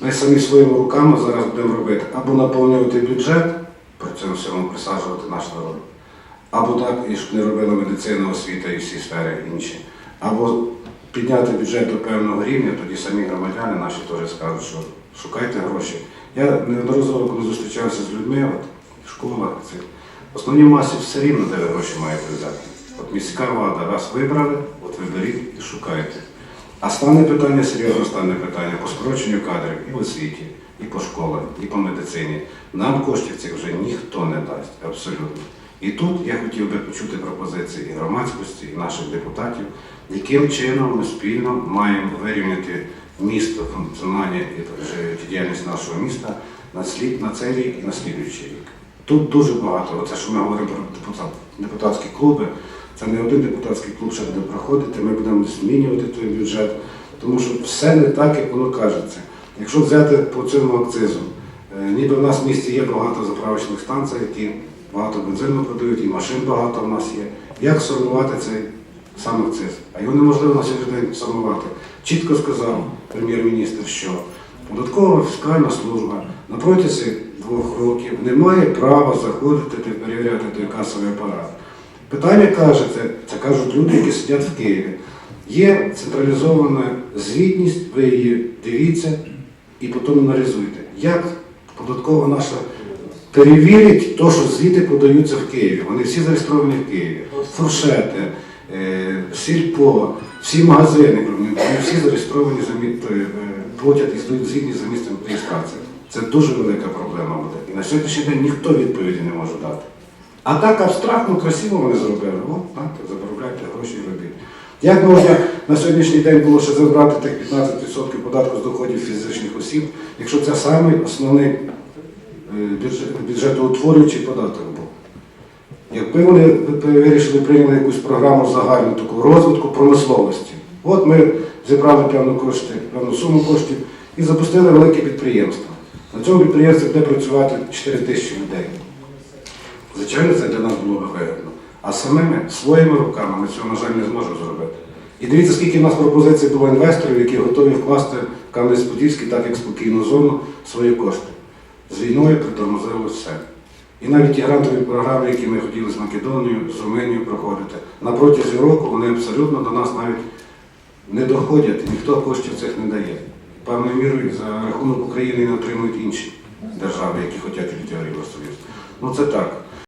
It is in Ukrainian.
Ми самі своїми руками зараз будемо робити або наповнювати бюджет, при цьому всьому присаджувати наш народ, або так, і щоб не робила медицина, освіта і всі сфери інші, або підняти бюджет до певного рівня, тоді самі громадяни наші теж скажуть, що шукайте гроші. Я неодноразово, коли зустрічався з людьми, от, в школах, в основній масі все рівно, де ви гроші маєте взяти. От міська влада вас вибрали, от виберіть і шукайте. А стане питання, серйозно стане питання по скороченню кадрів і в освіті, і по школах, і по медицині. Нам коштів цих вже ніхто не дасть, абсолютно. І тут я хотів би почути пропозиції і громадськості, і наших депутатів, яким чином ми спільно маємо вирівняти місто, функціонування і життєдіяльність нашого міста на, слід, на цей рік і на слідуючий рік. Тут дуже багато, оце що ми говоримо про депутат, депутатські клуби, це не один депутатський клуб ще буде проходити, ми будемо змінювати той бюджет, тому що все не так, як воно кажеться. Якщо взяти по цьому акцизу, е, ніби в нас в місті є багато заправочних станцій, які багато бензину продають, і машин багато в нас є. Як сформувати цей сам акциз? А його неможливо на сьогодні день сформувати. Чітко сказав прем'єр-міністр, що податкова фіскальна служба на протязі двох років не має права заходити та перевіряти той касовий апарат. Питання каже, це, кажуть люди, які сидять в Києві. Є централізована звітність, ви її дивіться і потім аналізуйте. Як податкова наша перевірить те, що звіти подаються в Києві. Вони всі зареєстровані в Києві. Фуршети, е, сільпо, всі магазини, вони всі зареєстровані за е, платять і звітність за місцем реєстрації. Це дуже велика проблема буде. І на сьогоднішній день ніхто відповіді не може дати. А так абстрактно, красиво вони зробили. От, знаєте, заробляйте гроші і робіть. Як можна на сьогоднішній день було ще забрати тих 15% податку з доходів фізичних осіб, якщо це самий основний е, бюджетоутворюючий податок був? Якби вони вирішили прийняли якусь програму загальну таку розвитку промисловості, от ми зібрали певну кошти, певну суму коштів і запустили велике підприємство. На цьому підприємстві буде працювати 4 тисячі людей. Звичайно, це для нас було вигідно. А самими своїми руками ми цього, на жаль, не зможемо зробити. І дивіться, скільки в нас пропозицій було інвесторів, які готові вкласти в Кам'янець-Подільський, так як спокійну зону, свої кошти. З війною притормозило все. І навіть ті грантові програми, які ми хотіли з Македонією, з Румунією проходити, на протязі року вони абсолютно до нас навіть не доходять, ніхто коштів цих не дає. Певною мірою за рахунок України не отримують інші держави, які хочуть війти в Євросоюз. Ну це так.